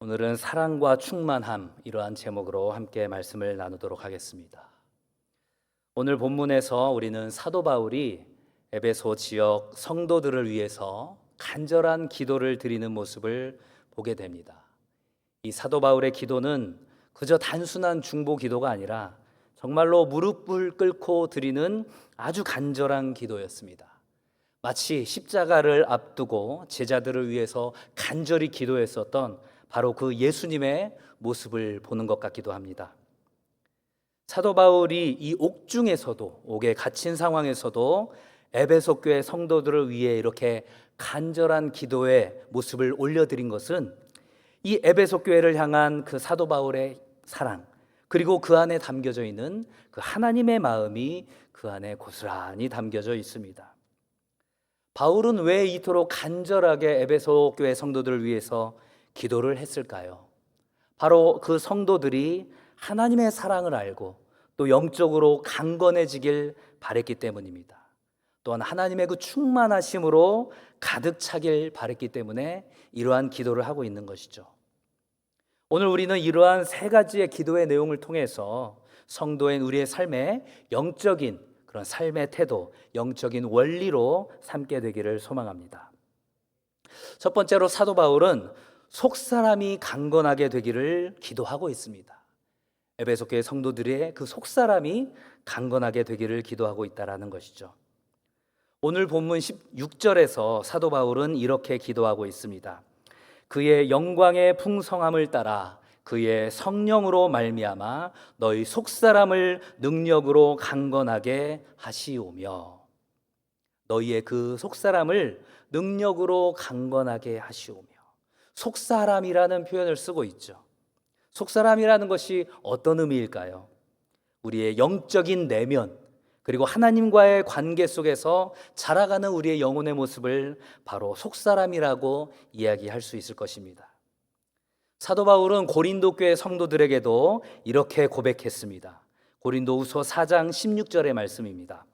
오늘은 사랑과 충만함 이러한 제목으로 함께 말씀을 나누도록 하겠습니다. 오늘 본문에서 우리는 사도 바울이 에베소 지역 성도들을 위해서 간절한 기도를 드리는 모습을 보게 됩니다. 이 사도 바울의 기도는 그저 단순한 중보 기도가 아니라 정말로 무릎을 꿇고 드리는 아주 간절한 기도였습니다. 마치 십자가를 앞두고 제자들을 위해서 간절히 기도했었던 바로 그 예수님의 모습을 보는 것 같기도 합니다. 사도 바울이 이 옥중에서도 옥에 갇힌 상황에서도 에베소 교회 성도들을 위해 이렇게 간절한 기도의 모습을 올려드린 것은 이 에베소 교회를 향한 그 사도 바울의 사랑 그리고 그 안에 담겨져 있는 그 하나님의 마음이 그 안에 고스란히 담겨져 있습니다. 바울은 왜 이토록 간절하게 에베소 교회 성도들을 위해서 기도를 했을까요? 바로 그 성도들이 하나님의 사랑을 알고 또 영적으로 강건해지길 바랬기 때문입니다. 또한 하나님의 그 충만하심으로 가득 차길 바랬기 때문에 이러한 기도를 하고 있는 것이죠. 오늘 우리는 이러한 세 가지의 기도의 내용을 통해서 성도인 우리의 삶에 영적인 그런 삶의 태도, 영적인 원리로 삼게 되기를 소망합니다. 첫 번째로 사도 바울은 속 사람이 강건하게 되기를 기도하고 있습니다. 에베소 교회 성도들의 그 속 사람이 강건하게 되기를 기도하고 있다라는 것이죠. 오늘 본문 16절에서 사도 바울은 이렇게 기도하고 있습니다. 그의 영광의 풍성함을 따라 그의 성령으로 말미암아 너희 속 사람을 능력으로 강건하게 하시오며 너희의 그 속 사람을 능력으로 강건하게 하시오며 속사람이라는 표현을 쓰고 있죠. 속사람이라는 것이 어떤 의미일까요? 우리의 영적인 내면, 그리고 하나님과의 관계 속에서 자라가는 우리의 영혼의 모습을 바로 속사람이라고 이야기할 수 있을 것입니다. 사도 바울은 고린도 교회 성도들에게도 이렇게 고백했습니다. 고린도후서 4장 16절의 말씀입니다.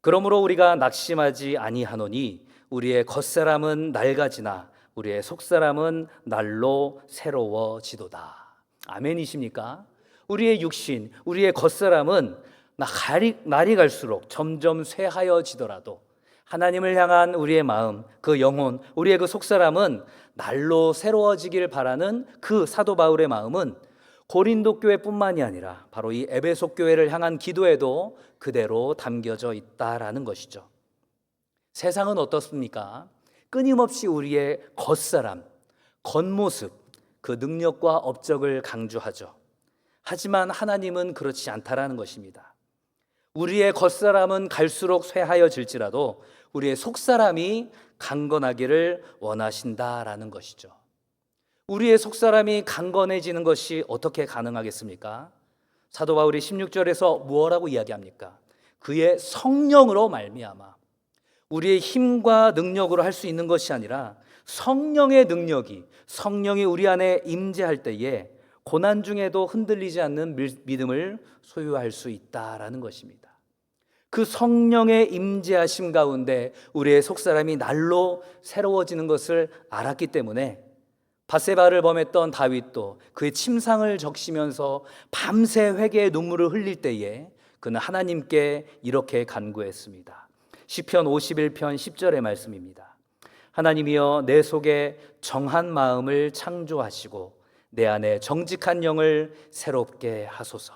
그러므로 우리가 낙심하지 아니하노니 우리의 겉사람은 낡아지나 우리의 속사람은 날로 새로워지도다. 아멘이십니까? 우리의 육신, 우리의 겉사람은 날이, 날이 갈수록 점점 쇠하여지더라도 하나님을 향한 우리의 마음, 그 영혼, 우리의 그 속사람은 날로 새로워지길 바라는 그 사도 바울의 마음은 고린도 교회뿐만이 아니라 바로 이 에베소 교회를 향한 기도에도 그대로 담겨져 있다라는 것이죠. 세상은 어떻습니까? 끊임없이 우리의 겉사람, 겉모습, 그 능력과 업적을 강조하죠. 하지만 하나님은 그렇지 않다라는 것입니다. 우리의 겉사람은 갈수록 쇠하여질지라도 우리의 속사람이 강건하기를 원하신다라는 것이죠. 우리의 속사람이 강건해지는 것이 어떻게 가능하겠습니까? 사도 바울이 16절에서 무엇라고 이야기합니까? 그의 성령으로 말미암아 우리의 힘과 능력으로 할 수 있는 것이 아니라 성령의 능력이 성령이 우리 안에 임재할 때에 고난 중에도 흔들리지 않는 믿음을 소유할 수 있다라는 것입니다. 그 성령의 임재하심 가운데 우리의 속사람이 날로 새로워지는 것을 알았기 때문에 바세바를 범했던 다윗도 그의 침상을 적시면서 밤새 회개의 눈물을 흘릴 때에 그는 하나님께 이렇게 간구했습니다. 시편 51편 10절의 말씀입니다. 하나님이여 내 속에 정한 마음을 창조하시고 내 안에 정직한 영을 새롭게 하소서.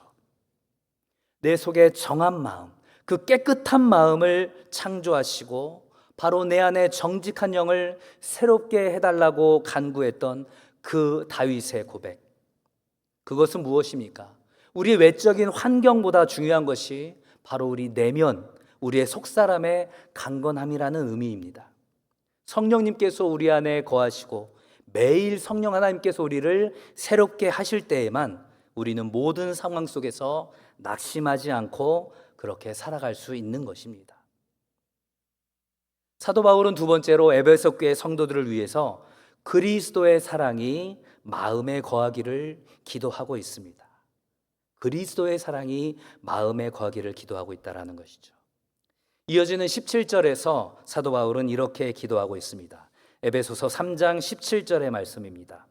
내 속에 정한 마음, 그 깨끗한 마음을 창조하시고 바로 내 안에 정직한 영을 새롭게 해달라고 간구했던 그 다윗의 고백. 그것은 무엇입니까? 우리 외적인 환경보다 중요한 것이 바로 우리 내면, 우리의 속사람의 강건함이라는 의미입니다. 성령님께서 우리 안에 거하시고 매일 성령 하나님께서 우리를 새롭게 하실 때에만 우리는 모든 상황 속에서 낙심하지 않고 그렇게 살아갈 수 있는 것입니다. 사도 바울은 두 번째로 에베소 교회 성도들을 위해서 그리스도의 사랑이 마음에 거하기를 기도하고 있습니다. 그리스도의 사랑이 마음에 거하기를 기도하고 있다라는 것이죠. 이어지는 17절에서 사도 바울은 이렇게 기도하고 있습니다. 에베소서 3장 17절의 말씀입니다.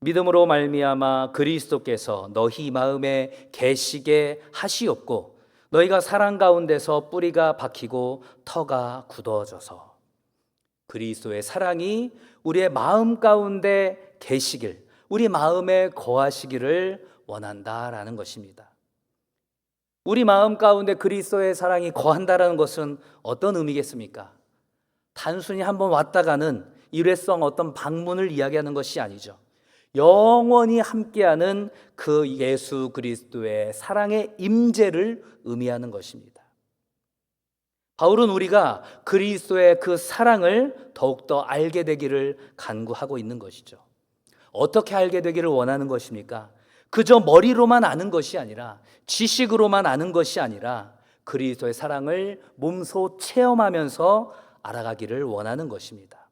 믿음으로 말미암아 그리스도께서 너희 마음에 계시게 하시옵고 너희가 사랑 가운데서 뿌리가 박히고 터가 굳어져서 그리스도의 사랑이 우리의 마음 가운데 계시길 우리 마음에 거하시기를 원한다라는 것입니다. 우리 마음 가운데 그리스도의 사랑이 거한다라는 것은 어떤 의미겠습니까? 단순히 한번 왔다가는 일회성 어떤 방문을 이야기하는 것이 아니죠. 영원히 함께하는 그 예수 그리스도의 사랑의 임재를 의미하는 것입니다. 바울은 우리가 그리스도의 그 사랑을 더욱더 알게 되기를 간구하고 있는 것이죠. 어떻게 알게 되기를 원하는 것입니까? 그저 머리로만 아는 것이 아니라 지식으로만 아는 것이 아니라 그리스도의 사랑을 몸소 체험하면서 알아가기를 원하는 것입니다.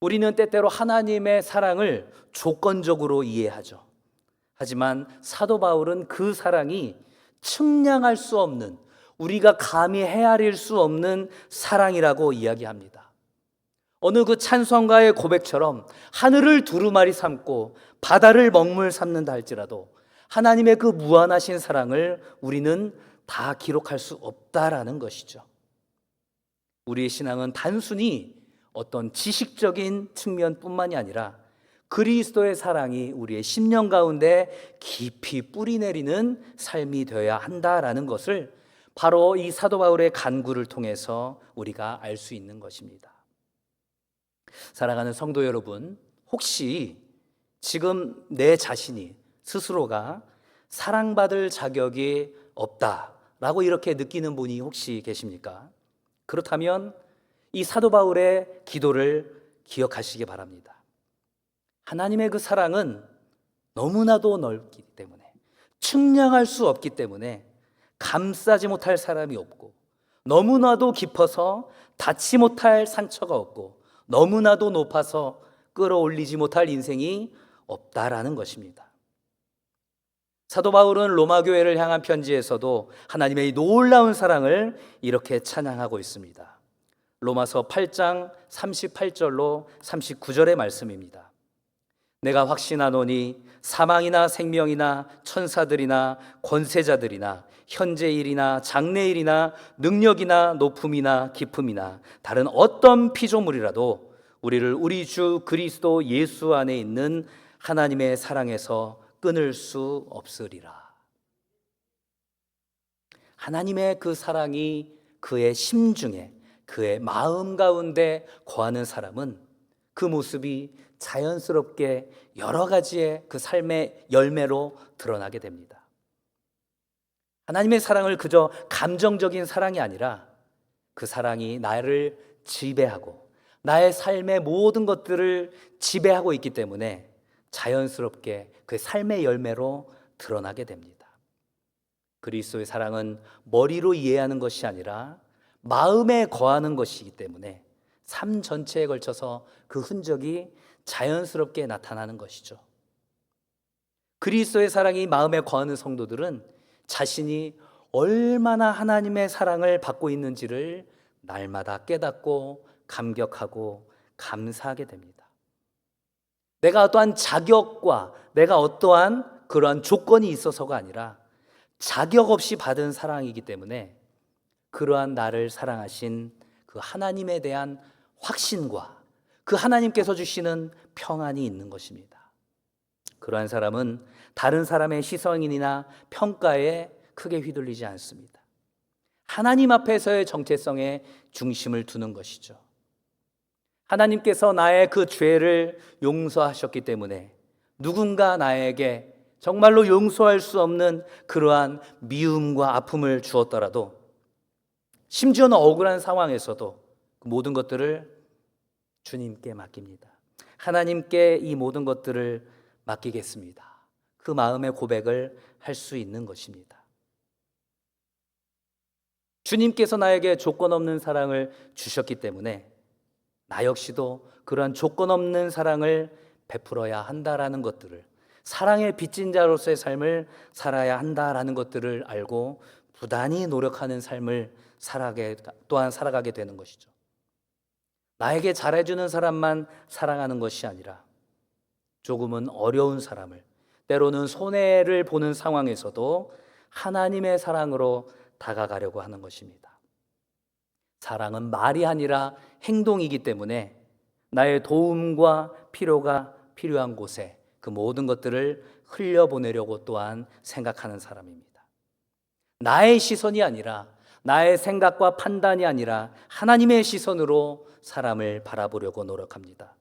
우리는 때때로 하나님의 사랑을 조건적으로 이해하죠. 하지만 사도 바울은 그 사랑이 측량할 수 없는 우리가 감히 헤아릴 수 없는 사랑이라고 이야기합니다. 어느 그 찬송가의 고백처럼 하늘을 두루마리 삼고 바다를 먹물 삼는다 할지라도 하나님의 그 무한하신 사랑을 우리는 다 기록할 수 없다라는 것이죠. 우리의 신앙은 단순히 어떤 지식적인 측면뿐만이 아니라 그리스도의 사랑이 우리의 심령 가운데 깊이 뿌리 내리는 삶이 되어야 한다라는 것을 바로 이 사도 바울의 간구를 통해서 우리가 알 수 있는 것입니다. 사랑하는 성도 여러분, 혹시 지금 내 자신이 스스로가 사랑받을 자격이 없다라고 이렇게 느끼는 분이 혹시 계십니까? 그렇다면 이 사도 바울의 기도를 기억하시기 바랍니다. 하나님의 그 사랑은 너무나도 넓기 때문에 측량할 수 없기 때문에 감싸지 못할 사람이 없고 너무나도 깊어서 닿지 못할 상처가 없고 너무나도 높아서 끌어올리지 못할 인생이 없다라는 것입니다. 사도 바울은 로마 교회를 향한 편지에서도 하나님의 놀라운 사랑을 이렇게 찬양하고 있습니다. 로마서 8장 38절로 39절의 말씀입니다. 내가 확신하노니 사망이나 생명이나 천사들이나 권세자들이나 현재일이나 장래일이나 능력이나 높음이나 깊음이나 다른 어떤 피조물이라도 우리를 우리 주 그리스도 예수 안에 있는 하나님의 사랑에서 끊을 수 없으리라. 하나님의 그 사랑이 그의 심중에 그의 마음 가운데 거하는 사람은 그 모습이 자연스럽게 여러 가지의 그 삶의 열매로 드러나게 됩니다. 하나님의 사랑을 그저 감정적인 사랑이 아니라 그 사랑이 나를 지배하고 나의 삶의 모든 것들을 지배하고 있기 때문에 자연스럽게 그 삶의 열매로 드러나게 됩니다. 그리스도의 사랑은 머리로 이해하는 것이 아니라 마음에 거하는 것이기 때문에 삶 전체에 걸쳐서 그 흔적이 자연스럽게 나타나는 것이죠. 그리스도의 사랑이 마음에 거하는 성도들은 자신이 얼마나 하나님의 사랑을 받고 있는지를 날마다 깨닫고 감격하고 감사하게 됩니다. 내가 어떠한 자격과 내가 어떠한 그러한 조건이 있어서가 아니라 자격 없이 받은 사랑이기 때문에 그러한 나를 사랑하신 그 하나님에 대한 확신과 그 하나님께서 주시는 평안이 있는 것입니다. 그러한 사람은 다른 사람의 시선이나 평가에 크게 휘둘리지 않습니다. 하나님 앞에서의 정체성에 중심을 두는 것이죠. 하나님께서 나의 그 죄를 용서하셨기 때문에 누군가 나에게 정말로 용서할 수 없는 그러한 미움과 아픔을 주었더라도 심지어는 억울한 상황에서도 그 모든 것들을 주님께 맡깁니다. 하나님께 이 모든 것들을 맡기겠습니다. 그 마음의 고백을 할 수 있는 것입니다. 주님께서 나에게 조건 없는 사랑을 주셨기 때문에 나 역시도 그러한 조건 없는 사랑을 베풀어야 한다라는 것들을 사랑의 빚진 자로서의 삶을 살아야 한다라는 것들을 알고 부단히 노력하는 삶을 살아게 또한 살아가게 되는 것이죠. 나에게 잘해주는 사람만 사랑하는 것이 아니라 조금은 어려운 사람을 때로는 손해를 보는 상황에서도 하나님의 사랑으로 다가가려고 하는 것입니다. 사랑은 말이 아니라 행동이기 때문에 나의 도움과 필요가 필요한 곳에 그 모든 것들을 흘려보내려고 또한 생각하는 사람입니다. 나의 시선이 아니라 나의 생각과 판단이 아니라 하나님의 시선으로 사람을 바라보려고 노력합니다.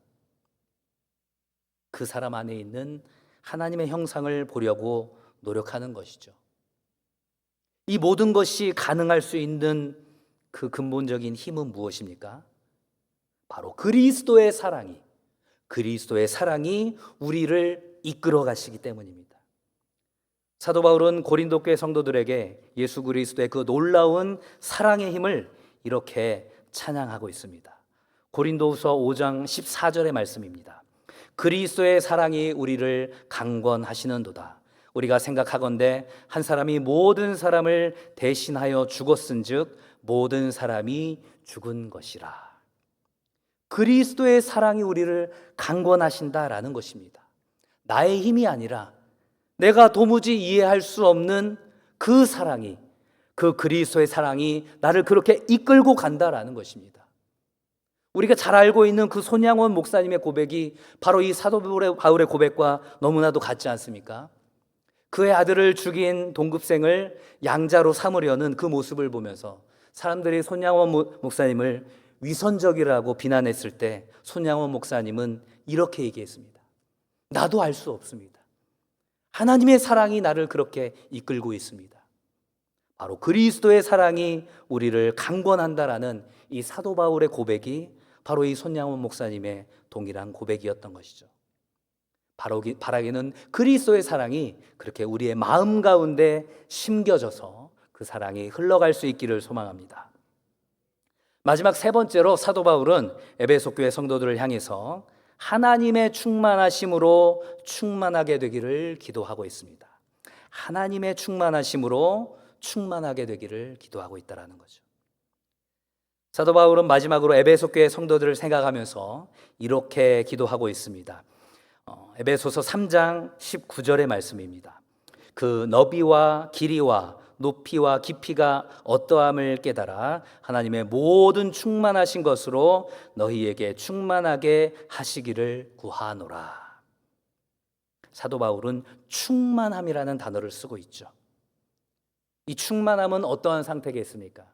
그 사람 안에 있는 하나님의 형상을 보려고 노력하는 것이죠. 이 모든 것이 가능할 수 있는 그 근본적인 힘은 무엇입니까? 바로 그리스도의 사랑이, 그리스도의 사랑이 우리를 이끌어 가시기 때문입니다. 사도 바울은 고린도 교회 성도들에게 예수 그리스도의 그 놀라운 사랑의 힘을 이렇게 찬양하고 있습니다. 고린도후서 5장 14절의 말씀입니다. 그리스도의 사랑이 우리를 강권하시는도다. 우리가 생각하건대 한 사람이 모든 사람을 대신하여 죽었은즉 모든 사람이 죽은 것이라. 그리스도의 사랑이 우리를 강권하신다라는 것입니다. 나의 힘이 아니라 내가 도무지 이해할 수 없는 그 사랑이 그 그리스도의 사랑이 나를 그렇게 이끌고 간다라는 것입니다. 우리가 잘 알고 있는 그 손양원 목사님의 고백이 바로 이 사도 바울의 고백과 너무나도 같지 않습니까? 그의 아들을 죽인 동급생을 양자로 삼으려는 그 모습을 보면서 사람들이 손양원 목사님을 위선적이라고 비난했을 때 손양원 목사님은 이렇게 얘기했습니다. 나도 알 수 없습니다. 하나님의 사랑이 나를 그렇게 이끌고 있습니다. 바로 그리스도의 사랑이 우리를 강권한다라는 이 사도 바울의 고백이 바로 이 손양원 목사님의 동일한 고백이었던 것이죠. 바로 바라기는 그리스도의 사랑이 그렇게 우리의 마음 가운데 심겨져서 그 사랑이 흘러갈 수 있기를 소망합니다. 마지막 세 번째로 사도 바울은 에베소 교회 성도들을 향해서 하나님의 충만하심으로 충만하게 되기를 기도하고 있습니다. 하나님의 충만하심으로 충만하게 되기를 기도하고 있다라는 거죠. 사도 바울은 마지막으로 에베소 교회 성도들을 생각하면서 이렇게 기도하고 있습니다. 어, 에베소서 3장 19절의 말씀입니다. 그 너비와 길이와 높이와 깊이가 어떠함을 깨달아 하나님의 모든 충만하신 것으로 너희에게 충만하게 하시기를 구하노라. 사도 바울은 충만함이라는 단어를 쓰고 있죠. 이 충만함은 어떠한 상태겠습니까?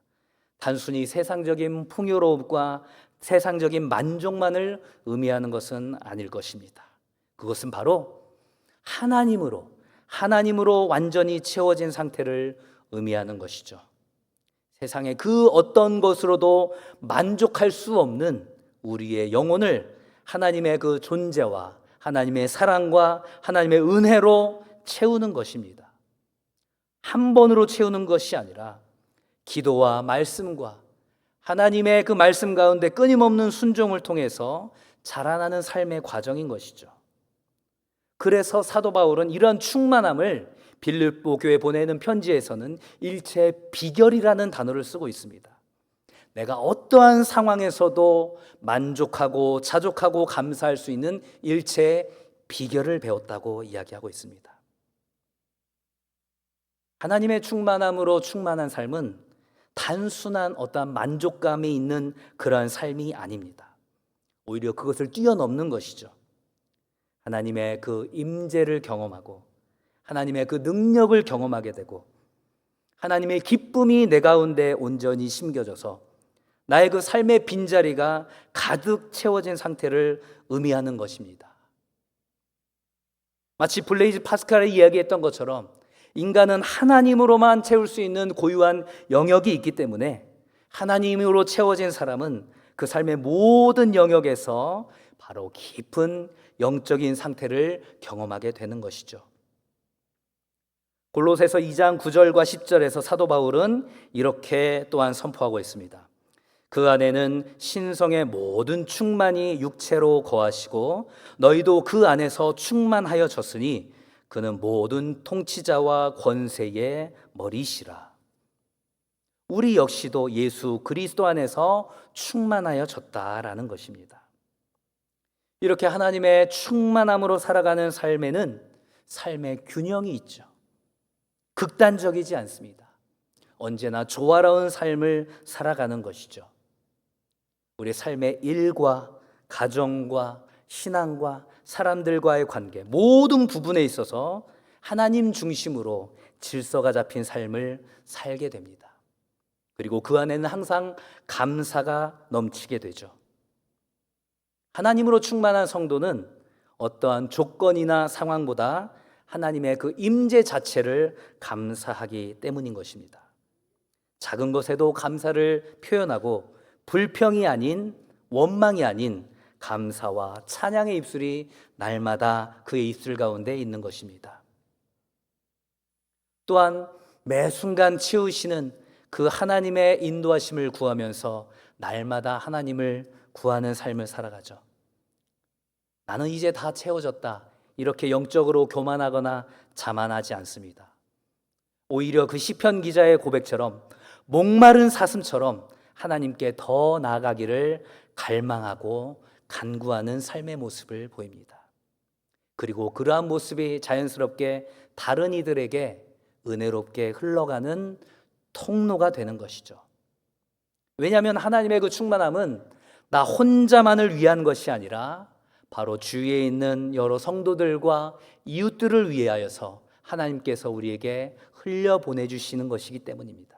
단순히 세상적인 풍요로움과 세상적인 만족만을 의미하는 것은 아닐 것입니다. 그것은 바로 하나님으로 하나님으로 완전히 채워진 상태를 의미하는 것이죠. 세상의 그 어떤 것으로도 만족할 수 없는 우리의 영혼을 하나님의 그 존재와 하나님의 사랑과 하나님의 은혜로 채우는 것입니다. 한 번으로 채우는 것이 아니라 기도와 말씀과 하나님의 그 말씀 가운데 끊임없는 순종을 통해서 자라나는 삶의 과정인 것이죠. 그래서 사도 바울은 이런 충만함을 빌립보 교회 보내는 편지에서는 일체 비결이라는 단어를 쓰고 있습니다. 내가 어떠한 상황에서도 만족하고 자족하고 감사할 수 있는 일체 비결을 배웠다고 이야기하고 있습니다. 하나님의 충만함으로 충만한 삶은 단순한 어떠한 만족감이 있는 그러한 삶이 아닙니다. 오히려 그것을 뛰어넘는 것이죠. 하나님의 그 임재를 경험하고 하나님의 그 능력을 경험하게 되고 하나님의 기쁨이 내 가운데 온전히 심겨져서 나의 그 삶의 빈자리가 가득 채워진 상태를 의미하는 것입니다. 마치 블레이즈 파스칼이 이야기했던 것처럼 인간은 하나님으로만 채울 수 있는 고유한 영역이 있기 때문에 하나님으로 채워진 사람은 그 삶의 모든 영역에서 바로 깊은 영적인 상태를 경험하게 되는 것이죠. 골로새서 2장 9절과 10절에서 사도 바울은 이렇게 또한 선포하고 있습니다. 그 안에는 신성의 모든 충만이 육체로 거하시고 너희도 그 안에서 충만하여 졌으니 그는 모든 통치자와 권세의 머리시라. 우리 역시도 예수 그리스도 안에서 충만하여 졌다라는 것입니다. 이렇게 하나님의 충만함으로 살아가는 삶에는 삶의 균형이 있죠. 극단적이지 않습니다. 언제나 조화로운 삶을 살아가는 것이죠. 우리 삶의 일과 가정과 신앙과 사람들과의 관계 모든 부분에 있어서 하나님 중심으로 질서가 잡힌 삶을 살게 됩니다. 그리고 그 안에는 항상 감사가 넘치게 되죠. 하나님으로 충만한 성도는 어떠한 조건이나 상황보다 하나님의 그 임재 자체를 감사하기 때문인 것입니다. 작은 것에도 감사를 표현하고 불평이 아닌 원망이 아닌 감사와 찬양의 입술이 날마다 그의 입술 가운데 있는 것입니다. 또한 매 순간 치우시는 그 하나님의 인도하심을 구하면서 날마다 하나님을 구하는 삶을 살아가죠. 나는 이제 다 채워졌다. 이렇게 영적으로 교만하거나 자만하지 않습니다. 오히려 그 시편 기자의 고백처럼 목마른 사슴처럼 하나님께 더 나아가기를 갈망하고 간구하는 삶의 모습을 보입니다. 그리고 그러한 모습이 자연스럽게 다른 이들에게 은혜롭게 흘러가는 통로가 되는 것이죠. 왜냐하면 하나님의 그 충만함은 나 혼자만을 위한 것이 아니라 바로 주위에 있는 여러 성도들과 이웃들을 위하여서 하나님께서 우리에게 흘려 보내주시는 것이기 때문입니다.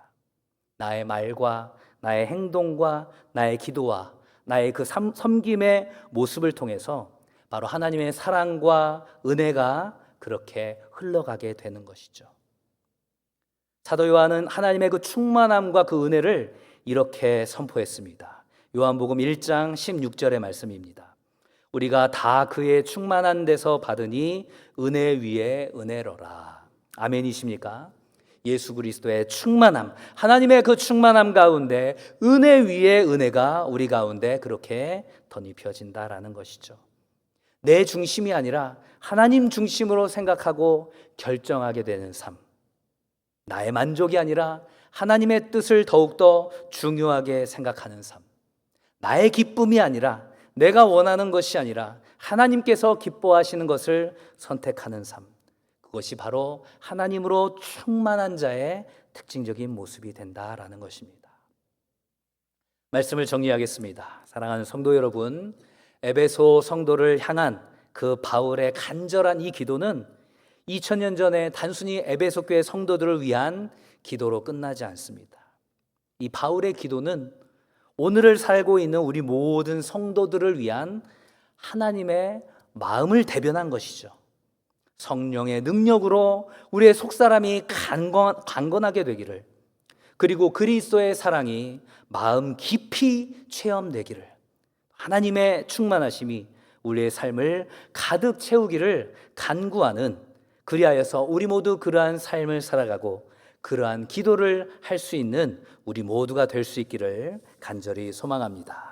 나의 말과 나의 행동과 나의 기도와 나의 그 섬- 섬김의 모습을 통해서 바로 하나님의 사랑과 은혜가 그렇게 흘러가게 되는 것이죠. 사도 요한은 하나님의 그 충만함과 그 은혜를 이렇게 선포했습니다. 요한복음 1장 16절의 말씀입니다. 우리가 다 그의 충만한 데서 받으니 은혜 위에 은혜로라. 아멘이십니까? 예수 그리스도의 충만함, 하나님의 그 충만함 가운데 은혜 위에 은혜가 우리 가운데 그렇게 덧입혀진다라는 것이죠. 내 중심이 아니라 하나님 중심으로 생각하고 결정하게 되는 삶. 나의 만족이 아니라 하나님의 뜻을 더욱더 중요하게 생각하는 삶. 나의 기쁨이 아니라 내가 원하는 것이 아니라 하나님께서 기뻐하시는 것을 선택하는 삶. 그것이 바로 하나님으로 충만한 자의 특징적인 모습이 된다라는 것입니다. 말씀을 정리하겠습니다. 사랑하는 성도 여러분, 에베소 성도를 향한 그 바울의 간절한 이 기도는 2000년 전에 단순히 에베소 교회 성도들을 위한 기도로 끝나지 않습니다. 이 바울의 기도는 오늘을 살고 있는 우리 모든 성도들을 위한 하나님의 마음을 대변한 것이죠. 성령의 능력으로 우리의 속사람이 강건, 강건하게 되기를 그리고 그리스도의 사랑이 마음 깊이 체험되기를 하나님의 충만하심이 우리의 삶을 가득 채우기를 간구하는 그리하여서 우리 모두 그러한 삶을 살아가고 그러한 기도를 할 수 있는 우리 모두가 될 수 있기를 간절히 소망합니다.